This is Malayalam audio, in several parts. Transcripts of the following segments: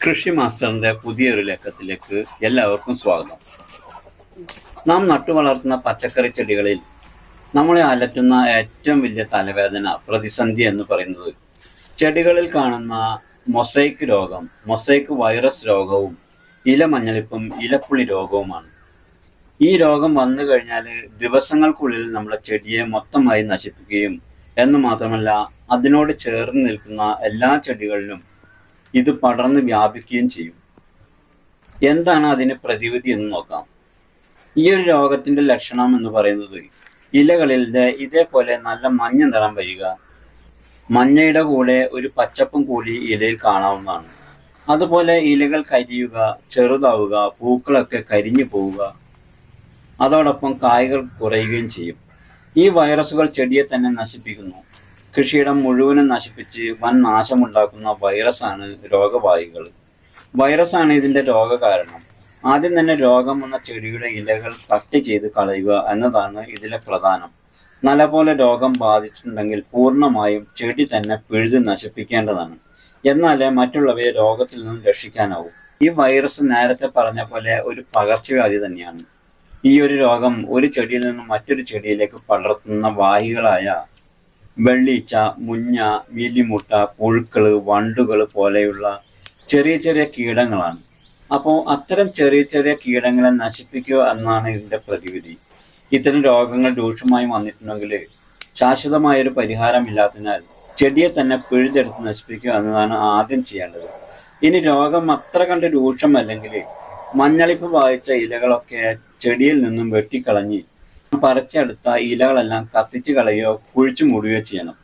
കൃഷി മാസ്റ്ററിന്റെ പുതിയൊരു ലക്കത്തിലേക്ക് എല്ലാവർക്കും സ്വാഗതം. നാം നട്ടു വളർത്തുന്ന പച്ചക്കറി ചെടികളിൽ നമ്മളെ അലറ്റുന്ന ഏറ്റവും വലിയ തലവേദന പ്രതിസന്ധി എന്ന് പറയുന്നത് ചെടികളിൽ കാണുന്ന മൊസൈക്ക് രോഗം മൊസൈക്ക് വൈറസ് രോഗവും ഇല മഞ്ഞളിപ്പും ഇലപ്പുള്ളി രോഗവുമാണ്. ഈ രോഗം വന്നു കഴിഞ്ഞാൽ ദിവസങ്ങൾക്കുള്ളിൽ നമ്മുടെ ചെടിയെ മൊത്തമായി നശിപ്പിക്കുകയും എന്ന് മാത്രമല്ല അതിനോട് ചേർന്ന് നിൽക്കുന്ന എല്ലാ ചെടികളിലും ഇത് പടർന്ന് വ്യാപിക്കുകയും ചെയ്യും. എന്താണ് അതിന് പ്രതിവിധി എന്ന് നോക്കാം. ഈ ഒരു രോഗത്തിന്റെ ലക്ഷണം എന്ന് പറയുന്നത് ഇലകളിലെ ഇതേപോലെ നല്ല മഞ്ഞ നിറം വരിക മഞ്ഞയുടെ കൂടെ ഒരു പച്ചപ്പും കൂടി ഇലയിൽ കാണാവുന്നതാണ്. അതുപോലെ ഇലകൾ കരിയുക ചെറുതാവുക പൂക്കളൊക്കെ കരിഞ്ഞു പോവുക അതോടൊപ്പം കായ്കൾ കുറയുകയും ചെയ്യും. ഈ വൈറസുകൾ ചെടിയെ തന്നെ നശിപ്പിക്കുന്നു. കൃഷിയിടം മുഴുവനും നശിപ്പിച്ച് വൻ നാശമുണ്ടാക്കുന്ന വൈറസാണ് രോഗവാഹികൾ വൈറസാണ് ഇതിന്റെ രോഗകാരണം. ആദ്യം തന്നെ രോഗം വന്ന ചെടിയുടെ ഇലകൾ കട്ട് ചെയ്ത് കളയുക എന്നതാണ് ഇതിലെ പ്രധാനം. നല്ലപോലെ രോഗം ബാധിച്ചിട്ടുണ്ടെങ്കിൽ പൂർണമായും ചെടി തന്നെ പിഴുത് നശിപ്പിക്കേണ്ടതാണ്. എന്നാലേ മറ്റുള്ളവയെ രോഗത്തിൽ നിന്നും രക്ഷിക്കാനാവും. ഈ വൈറസ് നേരത്തെ പറഞ്ഞ പോലെ ഒരു പകർച്ചവ്യാധി തന്നെയാണ്. ഈ ഒരു രോഗം ഒരു ചെടിയിൽ നിന്നും മറ്റൊരു ചെടിയിലേക്ക് പടർത്തുന്ന വാഹികളായ വെള്ളീച്ച മുഞ്ഞ മീലിമുട്ട പുഴുക്കൾ വണ്ടുകൾ പോലെയുള്ള ചെറിയ ചെറിയ കീടങ്ങളാണ്. അപ്പോൾ അത്തരം ചെറിയ ചെറിയ കീടങ്ങളെ നശിപ്പിക്കുക എന്നാണ് ഇതിന്റെ പ്രതിവിധി. ഇത്തരം രോഗങ്ങൾ രൂക്ഷമായി വന്നിട്ടുണ്ടെങ്കിൽ ശാശ്വതമായൊരു പരിഹാരമില്ലാത്തതിനാൽ ചെടിയെ തന്നെ പിഴുതെടുത്ത് നശിപ്പിക്കുക എന്നതാണ് ആദ്യം ചെയ്യേണ്ടത്. ഇനി രോഗം അത്ര കണ്ട് രൂക്ഷമല്ലെങ്കിൽ മഞ്ഞളിപ്പ് ബാധിച്ച ഇലകളൊക്കെ ചെടിയിൽ നിന്നും വെട്ടിക്കളഞ്ഞ് പറിച്ചെടുത്ത ഇലകളെല്ലാം കത്തിച്ച് കളയുകയോ കുഴിച്ചു മൂടുകയോ ചെയ്യണം.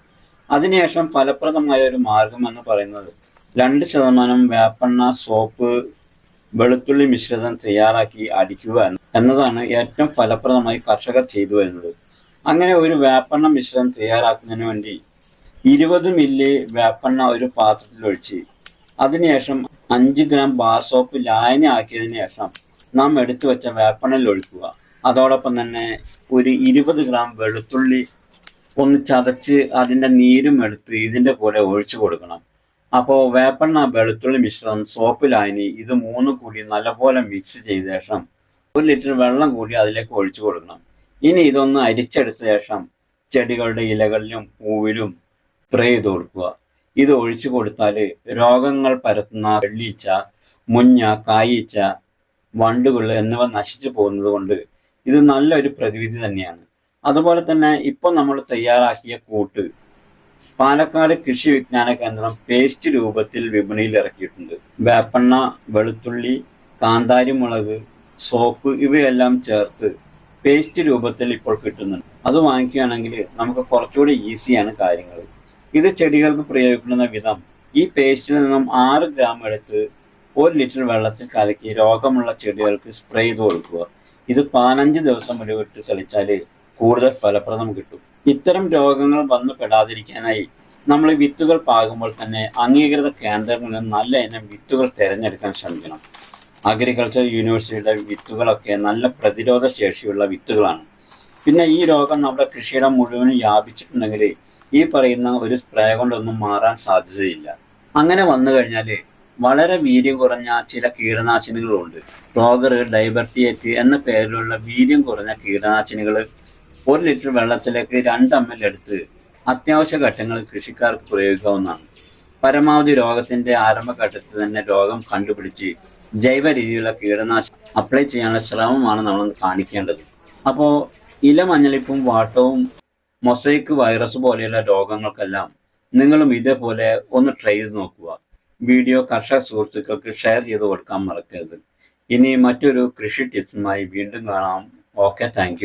അതിനുശേഷം ഫലപ്രദമായ ഒരു മാർഗം എന്ന് പറയുന്നത് രണ്ട് ശതമാനം വേപ്പെണ്ണ സോപ്പ് വെളുത്തുള്ളി മിശ്രിതം തയ്യാറാക്കി അടിക്കുക എന്ന് എന്നതാണ് ഏറ്റവും ഫലപ്രദമായി കർഷകർ ചെയ്തു വരുന്നത്. അങ്ങനെ ഒരു വേപ്പെണ്ണ മിശ്രിതം തയ്യാറാക്കുന്നതിന് വേണ്ടി ഇരുപത് മില്ലി വേപ്പെണ്ണ ഒരു പാത്രത്തിൽ ഒഴിച്ച് അതിനുശേഷം അഞ്ച് ഗ്രാം ബാർ സോപ്പ് ലായനി ആക്കിയതിനു ശേഷം നാം എടുത്തു വെച്ച വേപ്പെണ്ണയിൽ ഒഴിക്കുക. അതോടൊപ്പം തന്നെ ഒരു ഇരുപത് ഗ്രാം വെളുത്തുള്ളി ഒന്ന് ചതച്ച് അതിന്റെ നീരും എടുത്ത് ഇതിന്റെ കൂടെ ഒഴിച്ചു കൊടുക്കണം. അപ്പോൾ വേപ്പെണ്ണ വെളുത്തുള്ളി മിശ്രിതം സോപ്പ് ലായനി ഇത് മൂന്ന് കൂടി നല്ലപോലെ മിക്സ് ചെയ്ത ശേഷം ഒരു ലിറ്റർ വെള്ളം കൂടി അതിലേക്ക് ഒഴിച്ചു കൊടുക്കണം. ഇനി ഇതൊന്ന് അരിച്ചെടുത്ത ശേഷം ചെടികളുടെ ഇലകളിലും പൂവിലും സ്പ്രേ ചെയ്ത് കൊടുക്കുക. ഇത് ഒഴിച്ചു കൊടുത്താൽ രോഗങ്ങൾ പരത്തുന്ന വെള്ളീച്ച മുഞ്ഞ കായീച്ച വണ്ടുകൾ എന്നിവ നശിച്ചു പോകുന്നത് കൊണ്ട് ഇത് നല്ലൊരു പ്രതിവിധി തന്നെയാണ്. അതുപോലെ തന്നെ ഇപ്പോൾ നമ്മൾ തയ്യാറാക്കിയ കൂട്ട് പാലക്കാട് കൃഷി വിജ്ഞാന കേന്ദ്രം പേസ്റ്റ് രൂപത്തിൽ വിപണിയിൽ ഇറക്കിയിട്ടുണ്ട്. വേപ്പെണ്ണ വെളുത്തുള്ളി കാന്താരി മുളക് സോപ്പ് ഇവയെല്ലാം ചേർത്ത് പേസ്റ്റ് രൂപത്തിൽ ഇപ്പോൾ കിട്ടുന്നുണ്ട്. അത് വാങ്ങിക്കുകയാണെങ്കിൽ നമുക്ക് കുറച്ചുകൂടി ഈസിയാണ് കാര്യങ്ങൾ. ഇത് ചെടികൾക്ക് പ്രയോഗിക്കുന്ന വിധം ഈ പേസ്റ്റിൽ നിന്നും ആറ് ഗ്രാം എടുത്ത് ഒരു ലിറ്റർ വെള്ളത്തിൽ കലക്കി രോഗമുള്ള ചെടികൾക്ക് സ്പ്രേ ചെയ്ത് കൊടുക്കുക. ഇത് പതിനഞ്ച് ദിവസം വരെ വിട്ട് തെളിച്ചാൽ കൂടുതൽ ഫലപ്രദം കിട്ടും. ഇത്തരം രോഗങ്ങൾ വന്നു പെടാതിരിക്കാനായി നമ്മൾ വിത്തുകൾ പാകുമ്പോൾ തന്നെ അംഗീകൃത കേന്ദ്രങ്ങളിൽ നല്ല ഇനം വിത്തുകൾ തിരഞ്ഞെടുക്കാൻ ശ്രമിക്കണം. അഗ്രികൾച്ചർ യൂണിവേഴ്സിറ്റിയുടെ വിത്തുകളൊക്കെ നല്ല പ്രതിരോധ ശേഷിയുള്ള വിത്തുകളാണ്. പിന്നെ ഈ രോഗം നമ്മുടെ കൃഷിയിടം മുഴുവനും വ്യാപിച്ചിട്ടുണ്ടെങ്കിൽ ഈ പറയുന്ന ഒരു സ്പ്രേ കൊണ്ടൊന്നും മാറാൻ സാധ്യതയില്ല. അങ്ങനെ വന്നു കഴിഞ്ഞാൽ വളരെ വീര്യം കുറഞ്ഞ ചില കീടനാശിനികളുണ്ട്. ടോഗർ ഡൈബർട്ടിയേറ്റ് എന്ന പേരിലുള്ള വീര്യം കുറഞ്ഞ കീടനാശിനികൾ ഒരു ലിറ്റർ വെള്ളത്തിലേക്ക് രണ്ട് എം എടുത്ത് അത്യാവശ്യ ഘട്ടങ്ങളിൽ കൃഷിക്കാർക്ക് പ്രയോഗിക്കാവുന്നതാണ്. പരമാവധി രോഗത്തിന്റെ ആരംഭഘട്ടത്തിൽ തന്നെ രോഗം കണ്ടുപിടിച്ച് ജൈവ രീതിയിലുള്ള കീടനാശിനി അപ്ലൈ ചെയ്യാനുള്ള ശ്രമമാണ് നമ്മൾ കാണിക്കേണ്ടത്. അപ്പോൾ ഇല മഞ്ഞളിപ്പും വാട്ടവും മൊസൈക്ക് വൈറസ് പോലെയുള്ള രോഗങ്ങൾക്കെല്ലാം നിങ്ങളും ഇതേപോലെ ഒന്ന് ട്രൈ ചെയ്ത് നോക്കുക. വീഡിയോ കർഷക സുഹൃത്തുക്കൾക്ക് ഷെയർ ചെയ്ത് കൊടുക്കാൻ മറക്കരുത്. ഇനി മറ്റൊരു കൃഷി ടിപ്സുമായി വീണ്ടും കാണാം. Okay thank